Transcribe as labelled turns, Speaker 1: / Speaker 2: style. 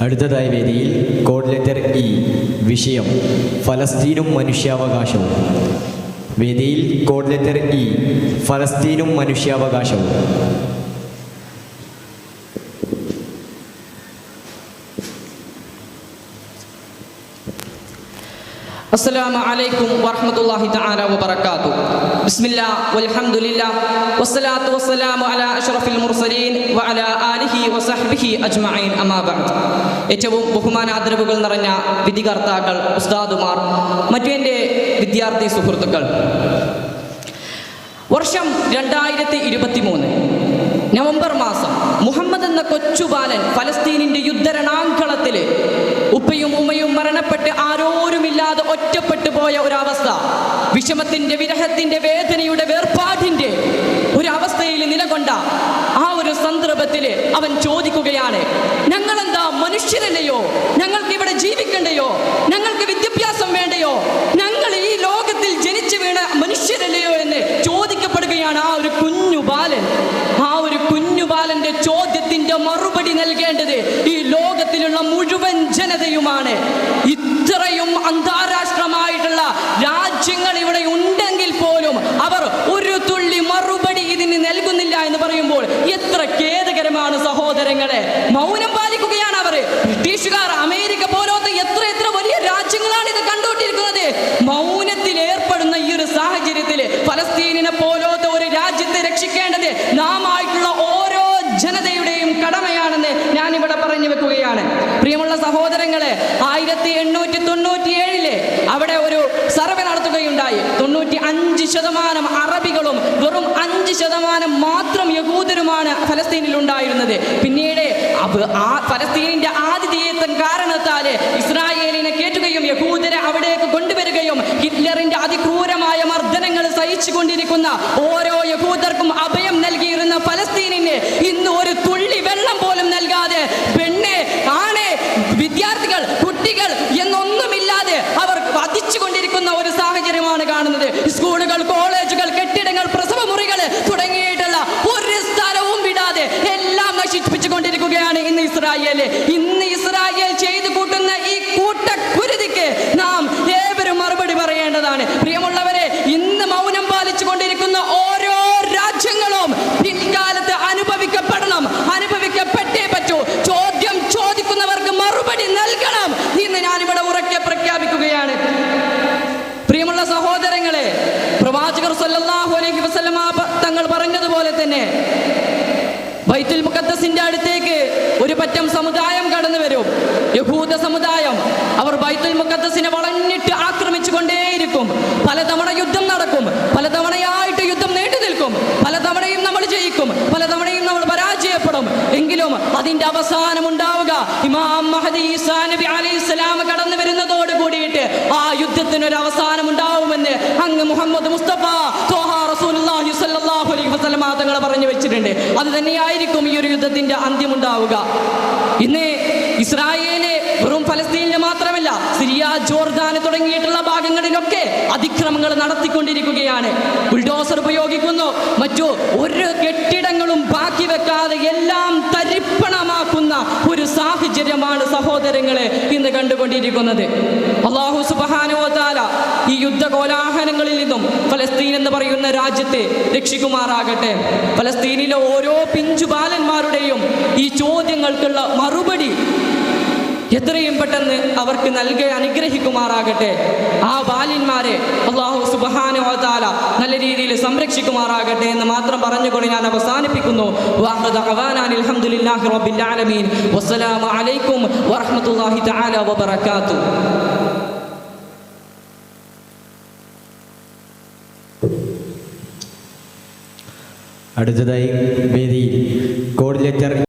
Speaker 1: അടുത്തതായി വേദിയിൽ code letter E വിഷയം ഫലസ്തീനും മനുഷ്യാവകാശവും. വേദിയിൽ കോഡ് ലെറ്റർ ഇ ഫലസ്തീനും മനുഷ്യാവകാശവും.
Speaker 2: السلام عليكم ورحمة الله تعالى وبركاته بسم الله والحمد لله والصلاة والسلام على أشرف المرسلين وعلى آله وصحبه أجمعين أما بعد ഏറ്റവും ബഹുമാന ആദരവുകൾ നിറഞ്ഞ വിധികർത്താക്കൾ ഉസ്താദുമാർ മറ്റു എൻ്റെ വിദ്യാർത്ഥി സുഹൃത്തുക്കൾ വർഷം രണ്ടായിരത്തി ഇരുപത്തി മൂന്ന് നവംബർ മാസം മുഹമ്മദ് എന്ന കൊച്ചുബാലൻ ഫലസ്തീനിന്റെ യുദ്ധരണാങ്കളത്തില് ഉപ്പയും ഉമ്മയും മരണപ്പെട്ട് ആരോരുമില്ലാതെ ഒറ്റപ്പെട്ടു പോയ ഒരവസ്ഥ. വിഷമത്തിന്റെ വിരഹത്തിന്റെ വേദനയുടെ വേർപാടിന്റെ ഒരവസ്ഥയിൽ നിലകൊണ്ട ആ ഒരു സന്ദർഭത്തിൽ അവൻ ചോദിക്കുകയാണ് ഞങ്ങളെന്താ മനുഷ്യരല്ലയോ? ഞങ്ങൾക്ക് ഇവിടെ ജീവിക്കണ്ടയോ ഞങ്ങൾക്ക് വിദ്യാഭ്യാസം വേണ്ടയോ ഞങ്ങൾ ഈ ലോകത്തിൽ ജനിച്ചു വീണ മനുഷ്യരല്ലയോ എന്ന് ചോദിക്കപ്പെടുകയാണ് ആ ഒരു കുഞ്ഞു ബാലൻ ആ ഒരു കുഞ്ഞു ബാലന്റെ ചോദ്യത്തിന്റെ മറുപടി നൽകേണ്ടത് ഈ ലോകത്തിലുള്ള മുഴുവൻ ജനതയുമാണ്. ഇത്രയും അന്താരാഷ്ട്രമായിട്ടുള്ള രാജ്യങ്ങൾ ഇവിടെ ഉണ്ടെങ്കിൽ പോലും അവർ ഒരു തുള്ളി മറുപടി ഇതിന് നൽകുന്നില്ല എന്ന് പറയുമ്പോൾ എത്ര ഖേദകരമാണ് സഹോദരങ്ങളെ. മൗനം പാലിക്കുകയാണ് അവർ. ബ്രിട്ടീഷുകാർ അമേരിക്ക പോലത്തെ എത്ര എത്ര വലിയ രാജ്യങ്ങളാണ് ഇത് കണ്ടുകൊണ്ടിരിക്കുന്നത് മൗനത്തിൽ ഏർപ്പെടുന്ന ഈ ഒരു സാഹചര്യത്തിൽ ഫലസ്തീനിനെ പോലത്തെ ഒരു രാജ്യത്തെ രക്ഷിക്കേണ്ടത് നാം ആയിട്ടുള്ള ഓരോ ജനതയുടെയും കടമയാണെന്ന് ഞാൻ ഇവിടെ പറഞ്ഞു വെക്കുകയാണ് പ്രിയമുള്ള സഹോദരങ്ങളെ ആയിരത്തി എണ്ണൂറ്റി തൊണ്ണൂറ്റി ഏഴിൽ അവിടെ ഒരു സർവേ നടത്തുകയുണ്ടായി. തൊണ്ണൂറ്റി അഞ്ച് ശതമാനം അറബികളും വെറും അഞ്ച് ശതമാനം മാത്രം യഹൂദരുമാണ് ഫലസ്തീനിൽ ഉണ്ടായിരുന്നത് പിന്നീട് ഫലസ്തീനിന്റെ ആതിഥേയത്വം കാരണത്താൽ ഇസ്രായേലിനെ കേറ്റുകയും യഹൂദരെ അവിടേക്ക് കൊണ്ടുവരികയും ഹിറ്റ്ലറിന്റെ അതിക്രൂരമായ മർദ്ദനങ്ങൾ സഹിച്ചു കൊണ്ടിരിക്കുന്ന ഓരോ യഹൂദർക്കും അഭയം നൽകിയിരുന്ന ഫലസ്തീനിന് സ്കൂളുകൾ കോളേജുകൾ കെട്ടിടങ്ങൾ പ്രസവ മുറികൾ തുടങ്ങിയിട്ടുള്ള ഒരു സ്ഥലവും വിടാതെ എല്ലാം നശിപ്പിച്ചുകൊണ്ടിരിക്കുകയാണ് ഇന്ന് ഇസ്രായേൽ ഇന്ന് ഇസ്രായേൽ ചെയ്തു കൂട്ടുന്ന ഈ കൂട്ടക്കുരുതിക്ക് നാം ഏവരും മറുപടി പറയേണ്ടതാണ്. പ്രിയമുള്ളവരെ തന്നെ. ബൈത്തുൽ മുഖദ്ദസിന്റെ അടുത്തേക്ക് ഒരു പറ്റം സമുദായം കടന്നു വരും. യഹൂദ സമുദായം അവർ ബൈത്തുൽ മുഖദ്ദസിനെ വളഞ്ഞിട്ട് ആക്രമിച്ചു കൊണ്ടേയിരിക്കും പലതവണ യുദ്ധം നടക്കും. പലതവണയായിട്ട് യുദ്ധം നീണ്ടു നിൽക്കും. പലതവണയും നമ്മൾ ജയിക്കും. പലതവണയും നമ്മൾ പരാജയപ്പെടും. എങ്കിലും അതിന്റെ അവസാനം ഉണ്ടാവുക ഇമാം മഹദി നബി ഇസ്ലാം കടന്നു വരുന്നതോട് കൂടിയിട്ട് ആ യുദ്ധത്തിനൊരു അവസാനം ഉണ്ടാവുമെന്ന് അങ്ങ് മുഹമ്മദ് മുസ്തഫ അലൈഹി വസല്ലമ തങ്ങൾ പറഞ്ഞു വെച്ചിട്ടുണ്ട്. അത് തന്നെയായിരിക്കും ഈ ഒരു യുദ്ധത്തിന്റെ അന്ത്യമുണ്ടാവുക. ഇന്ന് ഇസ്രായേൽ വെറും ഫലസ്തീനിൽ മാത്രമല്ല സിറിയ ജോർദാന് തുടങ്ങിയിട്ടുള്ള ഭാഗങ്ങളിലൊക്കെ അതിക്രമങ്ങൾ നടത്തിക്കൊണ്ടിരിക്കുകയാണ്. ബുൾഡോസർ ഉപയോഗിക്കുന്നു. മറ്റു ഒരു കെട്ടിടങ്ങളും സഹോദരങ്ങളെ ഇന്ന് കണ്ടുകൊണ്ടിരിക്കുന്നത്. അള്ളാഹു സുബാനുവതാല ഈ യുദ്ധ കോലാഹലങ്ങളിൽ നിന്നും ഫലസ്തീൻ എന്ന് പറയുന്ന രാജ്യത്തെ രക്ഷിക്കുമാറാകട്ടെ. ഫലസ്തീനിലെ ഓരോ പിഞ്ചു ബാലന്മാരുടെയും ഈ ചോദ്യങ്ങൾക്കുള്ള മറുപടി എത്രയും പെട്ടെന്ന് അവർക്ക് നൽകി അനുഗ്രഹിക്കുമാറാകട്ടെ. ആ ബാലിന്മാരെ അള്ളാഹു സുബാന നല്ല രീതിയിൽ സംരക്ഷിക്കുമാറാകട്ടെ എന്ന് മാത്രം പറഞ്ഞുകൊണ്ട് ഞാൻ അവസാനിപ്പിക്കുന്നു. തആല
Speaker 1: അടുത്തതായി വേദി കോഡ്